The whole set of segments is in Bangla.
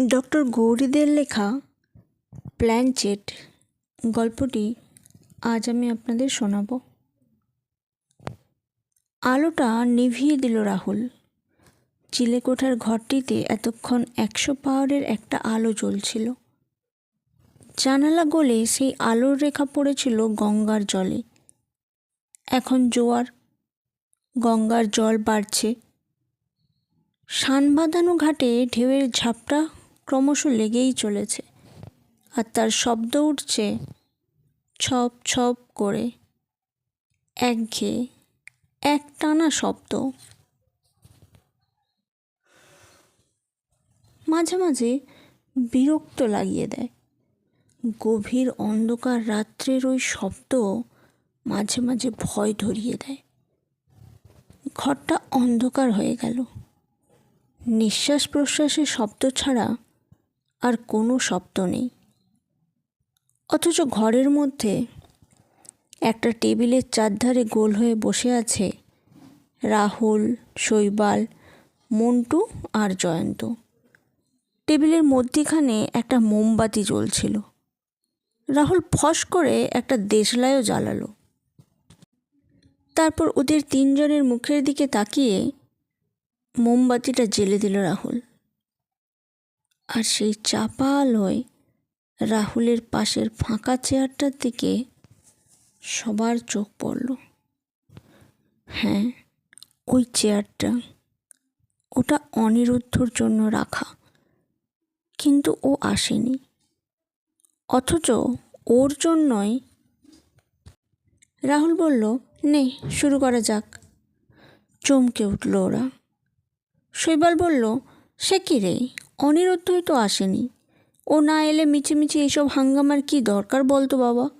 ডক্টর গৌরীদের লেখা প্ল্যানচেট গল্পটি আজ আমি আপনাদের শোনাব। আলোটা নিভিয়ে দিল রাহুল। চিলেকোঠার ঘরটিতে এতক্ষণ একশো পাওয়ারের একটা আলো জ্বলছিল। জানালা গলে সেই আলোর রেখা পড়েছিল গঙ্গার জলে। এখন জোয়ার, গঙ্গার জল বাড়ছে। শান বাঁধানো ঘাটে ঢেউয়ের ঝাপটা ক্রমশ লেগেই চলেছে আর তার শব্দ উঠছে ছপ ছপ করে। একঘেয়ে, এক টানা শব্দ। মাঝে মাঝে বিরক্ত লাগিয়ে দেয়। গভীর অন্ধকার রাত্রের ওই শব্দ মাঝে মাঝে ভয় ধরিয়ে দেয়। ঘরটা অন্ধকার হয়ে গেল। নিঃশ্বাস প্রশ্বাসের শব্দ ছাড়া আর কোনো শব্দ নেই। অথচ ঘরের মধ্যে একটা টেবিলের চারধারে গোল হয়ে বসে আছে রাহুল, শৈবাল, মন্টু আর জয়ন্ত। টেবিলের মধ্যিখানে একটা মোমবাতি জ্বলছিল। রাহুল ফস করে একটা দেশলাইও জ্বালালো। তারপর ওদের তিনজনের মুখের দিকে তাকিয়ে মোমবাতিটা জ্বেলে দিল রাহুল। আর সেই চাপা আলোয় রাহুলের পাশের ফাঁকা চেয়ারটার দিকে সবার চোখ পড়ল। হ্যাঁ ওই চেয়ারটা। ওটা অনিরুদ্ধর জন্য রাখা। কিন্তু ও আসেনি। অথচ ওর জন্যই রাহুল বলল, নে, শুরু করা যাক। চমকে উঠল ওরা। শৈবাল বলল, সে কি রে? অনিরুদ্ধই তো আসেনি। ও না এলে মিছিমিছি এইসব হাঙ্গামার কি দরকার বলতো বাবা?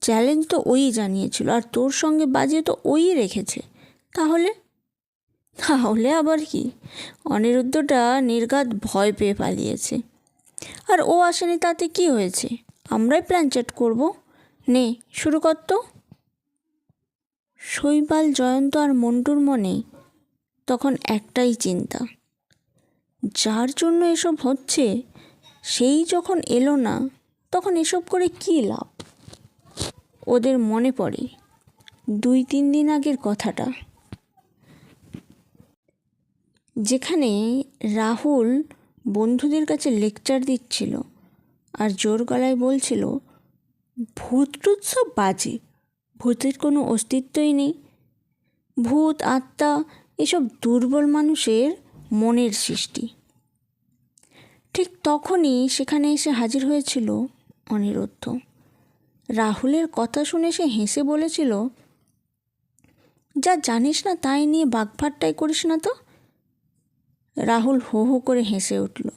চ্যালেঞ্জ তো ওই জানিয়েছিল, আর তোর সঙ্গে বাজিয়ে তো ওই রেখেছে। তাহলে? তাহলে আবার কি? অনিরুদ্ধটা নির্ঘাত ভয় পেয়ে পালিয়েছে। আর ও আসেনি তাতে কি হয়েছে? আমরাই প্ল্যান চেট করব। নে, শুরু কর তো। শৈবাল, জয়ন্ত আর মন্টুর মনে তখন একটাই চিন্তা। যার জন্য এসব হচ্ছে, সেই যখন এলো না, তখন এসব করে কী লাভ? ওদের মনে পড়ে দুই তিন দিন আগের কথাটা। যেখানে রাহুল বন্ধুদের কাছে লেকচার দিচ্ছিল আর জোর গলায় বলছিল, ভূত টুত সব বাজে, ভূতের কোনো অস্তিত্বই নেই। ভূত, আত্মা, এসব দুর্বল মানুষের মনের সৃষ্টি। ঠিক তখনই সেখানে এসে হাজির হয়েছিল অনিরুদ্ধ। রাহুলের কথা শুনে সে হেসে বলেছিল, যা জানিস না তাই নিয়ে বাগফাটটাই করিস না তো? রাহুল হো হো করে হেসে উঠল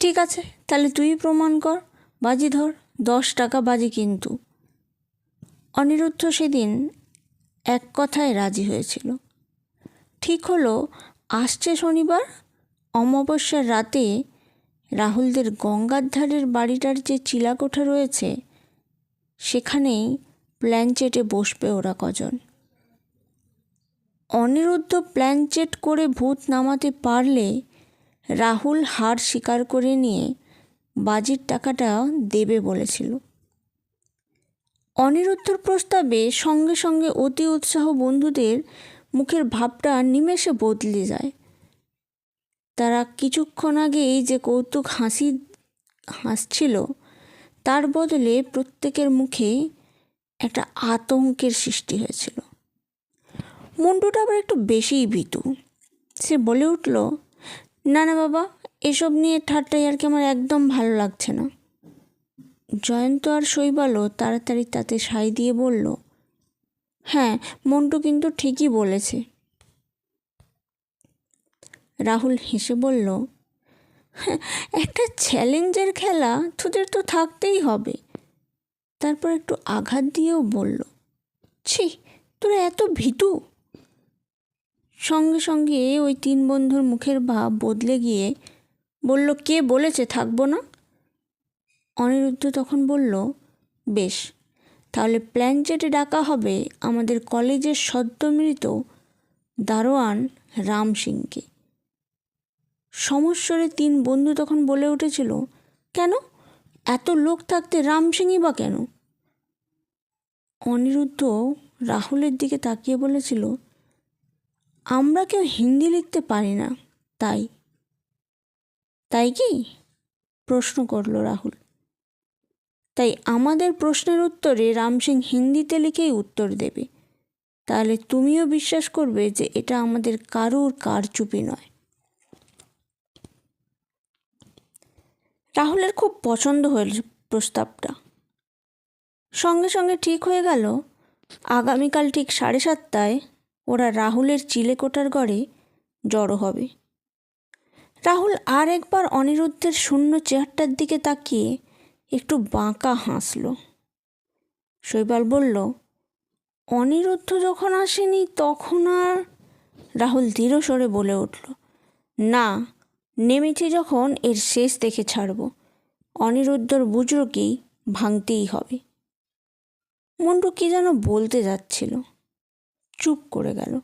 ঠিক আছে, তাহলে তুই প্রমাণ কর, বাজি ধর, দশ টাকা বাজি কিন্তু। অনিরুদ্ধ সেদিন এক কথায় রাজি হয়েছিল। ঠিক হলো আসছে শনিবার? অমাবস্যার রাতে রাহুলদের গঙ্গার ধারের বাড়িটার যে চিলাকোঠা রয়েছে, সেখানেই প্ল্যানচেটে বসবে ওরা কজন। অনিরুদ্ধ প্ল্যানচেট করে ভূত নামাতে পারলে রাহুল হার স্বীকার করে নিয়ে বাজির টাকাটা দেবে বলেছিল। অনিরুদ্ধর প্রস্তাবে সঙ্গে সঙ্গে অতি উৎসাহ বন্ধুদের মুখের ভাবটা নিমেষে বদলে যায়। তারা কিছুক্ষণ আগেই যে কৌতুক হাসি, হাসছিল, তার বদলে প্রত্যেকের মুখে একটা আতঙ্কের সৃষ্টি হয়েছিল। মুন্ডুটা আবার একটু বেশিই ভীতু। সে বলে উঠল, না না, বাবা, এসব নিয়ে ঠাট্টাই আর কি আমার একদম ভালো লাগছে না। জয়ন্ত আর শৈবালও তাড়াতাড়ি তাতে সাই দিয়ে বলল হ্যাঁ মন্টু কিন্তু ঠিকই বলেছে। রাহুল হেসে বলল "হ্যাঁ, একটা চ্যালেঞ্জের খেলা তোদের তো থাকতেই হবে। তারপর একটু আঘাত দিয়েও বলল ছি তোরা এত ভীতু? সঙ্গে সঙ্গে ওই তিন বন্ধুর মুখের ভাব বদলে গিয়ে বলল কে বলেছে থাকব না? অনিরুদ্ধ তখন বলল বেশ তাহলে প্ল্যান চেটে ডাকা হবে আমাদের কলেজের সদ্যমৃত দারোয়ান রাম সিংকে। সমস্বরে তিন বন্ধু তখন বলে উঠেছিল, কেন? এত লোক থাকতে রাম সিংই বা কেন? অনিরুদ্ধ রাহুলের দিকে তাকিয়ে বলেছিল, আমরা কেউ হিন্দি লিখতে পারি না, তাই। তাই কি? প্রশ্ন করল রাহুল। তাই আমাদের প্রশ্নের উত্তরে রাম সিং হিন্দিতে লিখেই উত্তর দেবে। তাহলে তুমিও বিশ্বাস করবে যে এটা আমাদের কারুর কারচুপি নয়। রাহুলের খুব পছন্দ হল প্রস্তাবটা। সঙ্গে সঙ্গে ঠিক হয়ে গেল। আগামীকাল ঠিক সাড়ে সাতটায় ওরা রাহুলের চিলেকোটার গড়ে জড়ো হবে। রাহুল আর একবার অনিরুদ্ধের শূন্য চেয়ারটার দিকে তাকিয়ে একটু বাঁকা হাসল। শৈবাল বলল, অনিরুদ্ধ যখন আসেনি তখন আর রাহুল দৃঢ় স্বরে বলে উঠল, না, নেমেছি যখন এর শেষ দেখে ছাড়ব। অনিরুদ্ধর বুজরুকেই ভাঙতেই হবে মন্টু কি যেন বলতে যাচ্ছিল। চুপ করে গেল।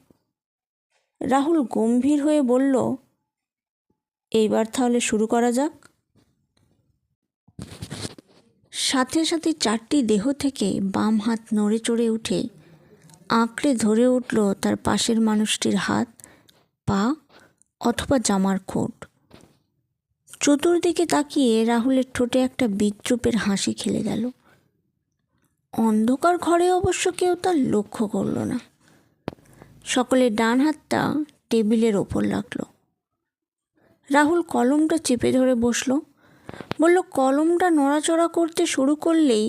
রাহুল গম্ভীর হয়ে বলল, এইবার তাহলে শুরু করা যাক। সাথে সাথে চারটি দেহ থেকে বাম হাত নড়ে চড়ে উঠে আঁকড়ে ধরে উঠল তার পাশের মানুষটির হাত, পা অথবা জামার খোঁট। চতুর্দিকে তাকিয়ে রাহুলের ঠোঁটে একটা বিদ্রুপের হাসি খেলে গেল। অন্ধকার ঘরে অবশ্য কেউ তার লক্ষ্য করল না। সকলের ডান হাতটা টেবিলের ওপর লাগল রাহুল কলমটা চেপে ধরে বসল। বলল, কলমটা নড়াচড়া করতে শুরু করলেই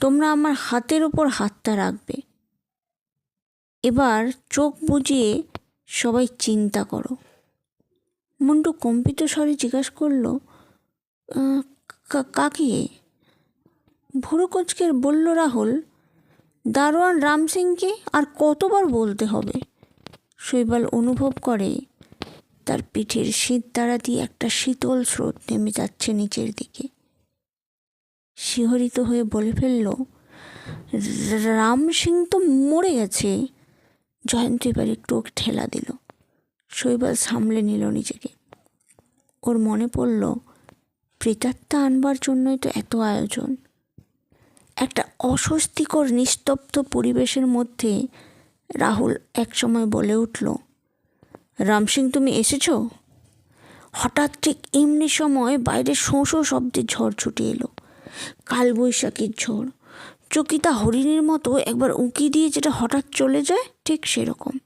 তোমরা আমার হাতের ওপর হাতটা রাখবে। এবার চোখ বুজিয়ে সবাই চিন্তা করো। মন্টু কম্পিত স্বরে জিজ্ঞাসা করল কাকে? ভুরু কোচকে বলল রাহুল, দারোয়ান রাম সিংকে আর কতবার বলতে হবে? শৈবাল অনুভব করে তার পিঠের শীত দ্বারা দিয়ে একটা শীতল স্রোত নেমে যাচ্ছে নিচের দিকে। শিহরিত হয়ে বলে ফেলল রাম সিং তো মরে গেছে। জয়ন্ত এবার একটু ওকে ঠেলা দিল। শৈবাল সামলে নিল নিজেকে। ওর মনে পড়ল, প্রেতাত্মা আনবার জন্যই তো এত আয়োজন। একটা অস্বস্তিকর, নিস্তব্ধ পরিবেশের মধ্যে রাহুল একসময় বলে উঠল রামসিং, তুমি এসেছ? হঠাৎ ঠিক এমনি সময় বাইরে শোঁ শোঁ শব্দের ঝড় ছুটে এলো। কালবৈশাখীর ঝড়। চকিতা হরিণীর মতো একবার উঁকি দিয়ে যেটা হঠাৎ চলে যায়, ঠিক সেরকম।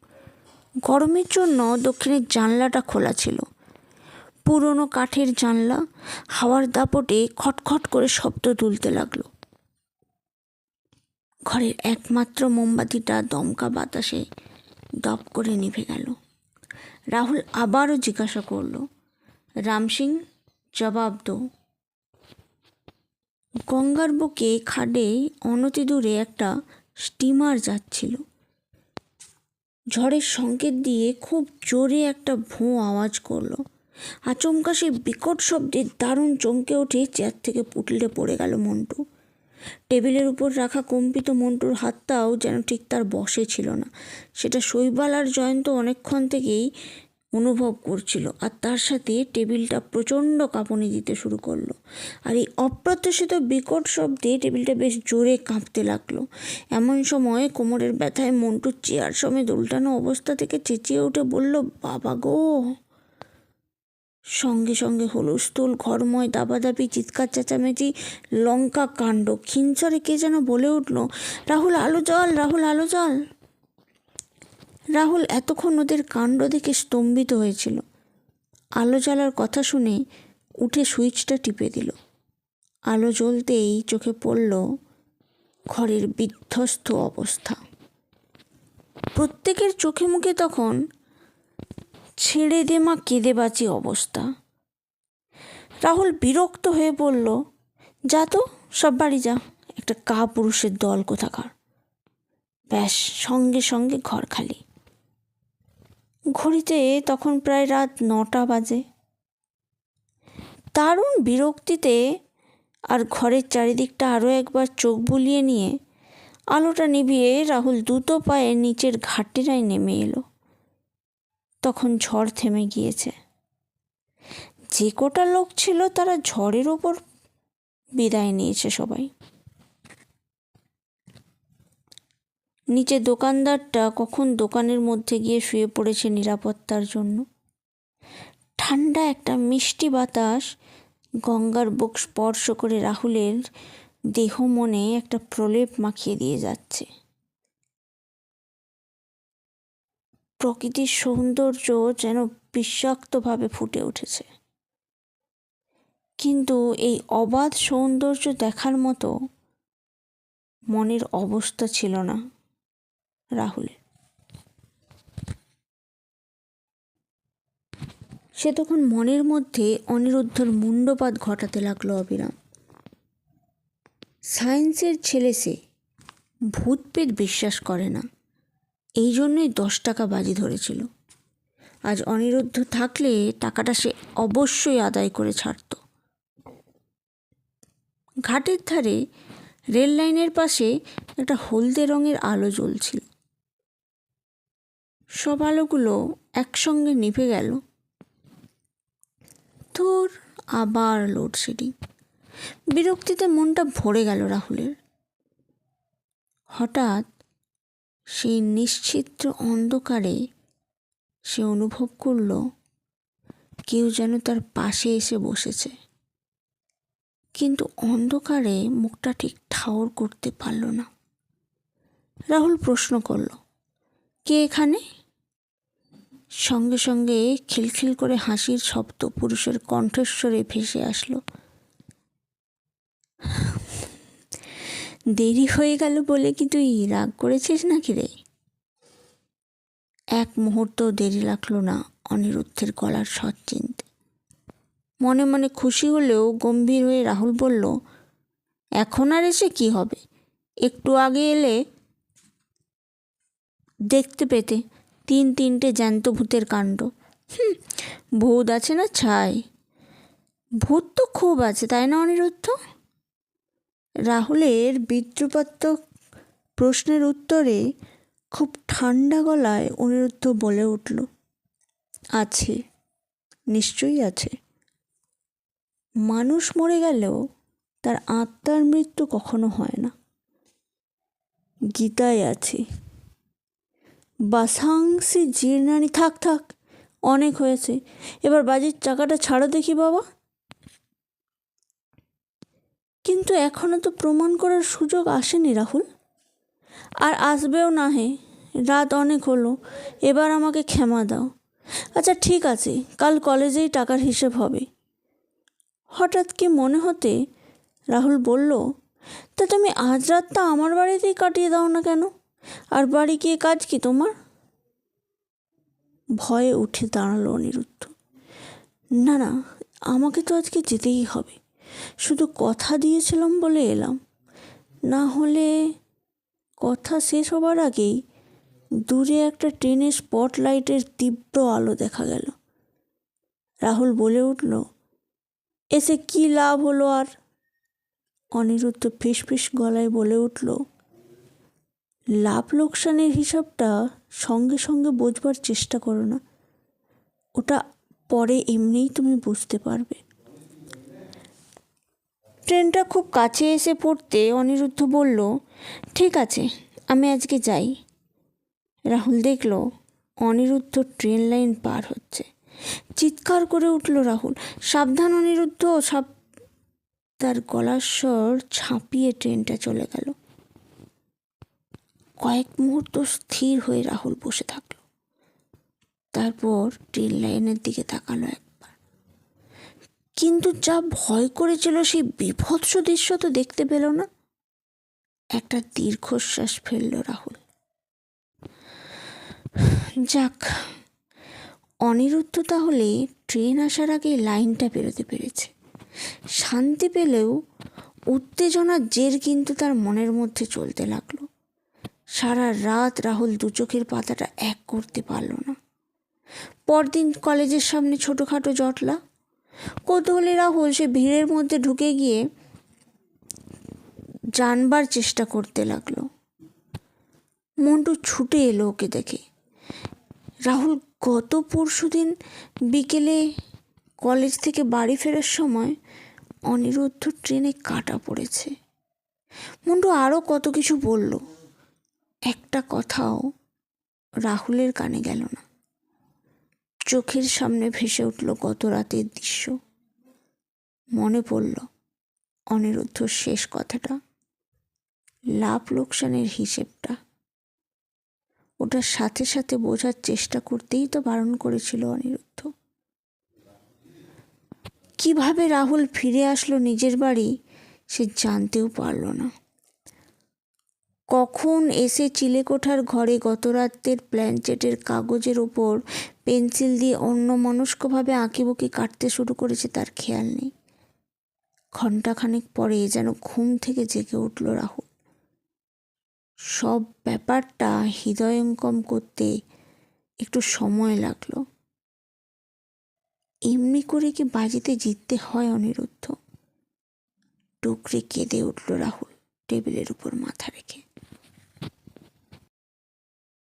গরমের জন্য দক্ষিণের জানলাটা খোলা ছিল। পুরনো কাঠের জানলা হাওয়ার দাপটে খটখট করে শব্দ তুলতে লাগল। ঘরের একমাত্র মোমবাতিটা দমকা বাতাসে দপ করে নিভে গেল। রাহুল আবারও জিজ্ঞাসা করল, রাম সিং, জবাব দো। গঙ্গার বুকে খাডে অনতি দূরে একটা স্টিমার যাচ্ছিল। ঝড়ের সংকেত দিয়ে খুব জোরে একটা ভোঁ আওয়াজ করল। আচমকা সেই বিকট শব্দে দারুণ চমকে উঠে চেয়ার থেকে পুটলে পড়ে গেল মন্টু। টেবিলের উপর রাখা কম্পিত মন্টুর হাতটাও যেন ঠিক তার বসে ছিল না। সেটা শৈবাল আর জয়ন্ত অনেকক্ষণ থেকেই অনুভব করছিল আর তার সাথে টেবিলটা প্রচণ্ড কাঁপুনি দিতে শুরু করল। আর এই অপ্রত্যাশিত বিকট শব্দে টেবিলটা বেশ জোরে কাঁপতে লাগল। এমন সময় কোমরের ব্যথায় মন্টুর চেয়ার সমেত উল্টানো অবস্থা থেকে চেঁচিয়ে উঠে বলল, বাবা গো! সঙ্গে সঙ্গে হুলস্থুল, ঘরময়, দাবাদাবি, চিৎকার, চেঁচামেচি, লঙ্কা কাণ্ড, খিনচরে কে যেন বলে উঠল, রাহুল, আলো জল রাহুল, আলো জল রাহুল এতক্ষণ ওদের কাণ্ড দেখে স্তম্ভিত হয়েছিল। আলো জ্বালার কথা শুনে উঠে সুইচটা টিপে দিল। আলো জ্বলতেই চোখে পড়ল ঘরের বিধ্বস্ত অবস্থা। প্রত্যেকের চোখে মুখে তখন ছেড়ে দে মা কেঁদে বাঁচি অবস্থা। রাহুল বিরক্ত হয়ে বলল, যা তো, সব বাড়ি যা, একটা কা পুরুষের দল কোথাকার? ব্যাস, সঙ্গে সঙ্গে ঘর খালি। ঘড়িতে তখন প্রায় রাত নটা বাজে। দারুণ বিরক্তিতে আর ঘরের চারিদিকটা আরও একবার চোখ বুলিয়ে নিয়ে আলোটা নিভিয়ে রাহুল দ্রুত পায়ে নিচের ঘাটিরায় নেমে এলো। তখন ঝড় থেমে গিয়েছে। যে কটা লোক ছিল তারা ঝড়ের ওপর বিদায় নিয়েছে সবাই। নিচে দোকানদারটা কখন দোকানের মধ্যে গিয়ে শুয়ে পড়েছে নিরাপত্তার জন্য। ঠান্ডা একটা মিষ্টি বাতাস গঙ্গার বুক স্পর্শ করে রাহুলের দেহ মনে একটা প্রলেপ মাখিয়ে দিয়ে যাচ্ছে। প্রকৃতির সৌন্দর্য যেন বিষাক্তভাবে ফুটে উঠেছে। কিন্তু এই অবাধ সৌন্দর্য দেখার মতো মনের অবস্থা ছিল না রাহুলের। সে তখন মনের মধ্যে অনিরুদ্ধর মুন্ডপাত ঘটাতে লাগল অবিরাম। সায়েন্সের ছেলে সে ভূতপেত বিশ্বাস করে না। এই জন্যই দশ টাকা বাজি ধরেছিল। আজ অনিরুদ্ধ থাকলে টাকাটা সে অবশ্যই আদায় করে ছাড়ত। ঘাটের ধারে রেল লাইনের পাশে একটা হলদে রঙের আলো জ্বলছিল। সব আলোগুলো একসঙ্গে নিভে গেল। তোর আবার লোডশেডিং। বিরক্তিতে মনটা ভরে গেল রাহুলের। হঠাৎ সেই নিশ্চিত্র অন্ধকারে সে অনুভব করল কেউ যেন তার পাশে এসে বসেছে। কিন্তু অন্ধকারে মুখটা ঠিক ঠাওর করতে পারল না। রাহুল প্রশ্ন করল, কে এখানে? সঙ্গে সঙ্গে খিলখিল করে হাসির শব্দ পুরুষের কণ্ঠস্বরে ভেসে আসলো। দেরি হয়ে গেল বলে কি তুই রাগ করেছিস নাকি রে? এক মুহূর্ত দেরি লাগল না অনিরুদ্ধের গলার চিনতে মনে মনে খুশি হলেও গম্ভীর হয়ে রাহুল বলল, এখন আর এসে কি হবে? একটু আগে এলে দেখতে পেতে। তিন তিনটে জ্যান্ত ভূতের কাণ্ড। হুম, ভূত আছে না ছাই? ভূত তো খুব আছে, তাই না অনিরুদ্ধ? রাহুলের বিদ্রুপাত্মক প্রশ্নের উত্তরে খুব ঠান্ডা গলায় অনিরুদ্ধ বলে উঠল, আছে, নিশ্চয়ই আছে। মানুষ মরে গেলেও তার আত্মার মৃত্যু কখনো হয় না। গীতায় আছে, বাসাংসি জীর্ণানি, থাক থাক, অনেক হয়েছে। এবার বাজির চাকাটা ছাড়ো দেখি বাবা। কিন্তু এখনও তো প্রমাণ করার সুযোগ আসেনি রাহুল। আর আসবেও না হে রাত অনেক হলো, এবার আমাকে ক্ষমা দাও। আচ্ছা ঠিক আছে, কাল কলেজেই টাকার হিসেব হবে। হঠাৎ কি মনে হতে রাহুল বলল, তা তুমি আজ রাতটা আমার বাড়িতেই কাটিয়ে দাও না কেন? আর বাড়ি গিয়ে কাজ কি তোমার? ভয়ে উঠে দাঁড়াল অনিরুদ্ধ। না না, আমাকে তো আজকে যেতেই হবে। শুধু কথা দিয়েছিলাম বলে এলাম। না হলে কথা শেষ হবার আগেই দূরে একটা ট্রেনের স্পটলাইটের তীব্র আলো দেখা গেল। রাহুল বলে উঠল, এসে কি লাভ হলো আর? অনিরুদ্ধ ফিস ফিস গলায় বলে উঠল, লাভ লোকসানের হিসাবটা সঙ্গে সঙ্গে বোঝবার চেষ্টা করো না। ওটা পরে এমনিই তুমি বুঝতে পারবে। ট্রেনটা খুব কাছে এসে পড়তে অনিরুদ্ধ বলল, ঠিক আছে, আমি আজকে যাই। রাহুল দেখল, অনিরুদ্ধ ট্রেন লাইন পার হচ্ছে। চিৎকার করে উঠল রাহুল, সাবধান অনিরুদ্ধ, সাব তার গলার স্বর ছাপিয়ে ট্রেনটা চলে গেল। কয়েক মুহূর্ত স্থির হয়ে রাহুল বসে থাকল। তারপর ট্রেন লাইনের দিকে তাকালো একবার কিন্তু যা ভয় করেছিল সেই বিভৎস দৃশ্য তো দেখতে পেল না। একটা দীর্ঘশ্বাস ফেলল রাহুল। যাক, অনিরুদ্ধ তাহলে ট্রেন আসার আগে লাইনটা পেরোতে পেরেছে। শান্তি পেলেও উত্তেজনার জের কিন্তু তার মনের মধ্যে চলতে লাগল। সারা রাত রাহুল দু চোখের পাতাটা এক করতে পারল না। পরদিন কলেজের সামনে ছোটোখাটো জটলা কৌতূহলী রাহুল সে ভিড়ের মধ্যে ঢুকে গিয়ে জানবার চেষ্টা করতে লাগল। মন্টু ছুটে এলো ওকে দেখে। রাহুল, গত পরশু দিন বিকেলে কলেজ থেকে বাড়ি ফেরার সময় অনিরুদ্ধ ট্রেনে কাটা পড়েছে। মুন্ডু আরও কত কিছু বলল। একটা কথাও রাহুলের কানে গেল না। চোখের সামনে ভেসে উঠল গত রাতের দৃশ্য। মনে পড়ল অনিরুদ্ধ শেষ কথাটা। লাভ লোকসানের হিসেবটা। ওটার সাথে সাথে বোঝার চেষ্টা করতেই তো বারণ করেছিল অনিরুদ্ধ। কীভাবে রাহুল ফিরে আসলো নিজের বাড়ি, সে জানতেও পারল না। কখন এসে চিলেকোঠার ঘরে গত রাতের প্ল্যানচেটের কাগজের ওপর পেন্সিল দিয়ে অন্য মনস্কভাবে আঁকিবুকি কাটতে শুরু করেছে তার খেয়াল নেই। ঘণ্টাখানেক পরে যেন ঘুম থেকে জেগে উঠল রাহুল। সব ব্যাপারটা হৃদয়ঙ্গম করতে একটু সময় লাগল। এমনি করে কি বাজিতে জিততে হয় অনিরুদ্ধ? টুকরে কেঁদে উঠল রাহুল টেবিলের উপর মাথা রেখে।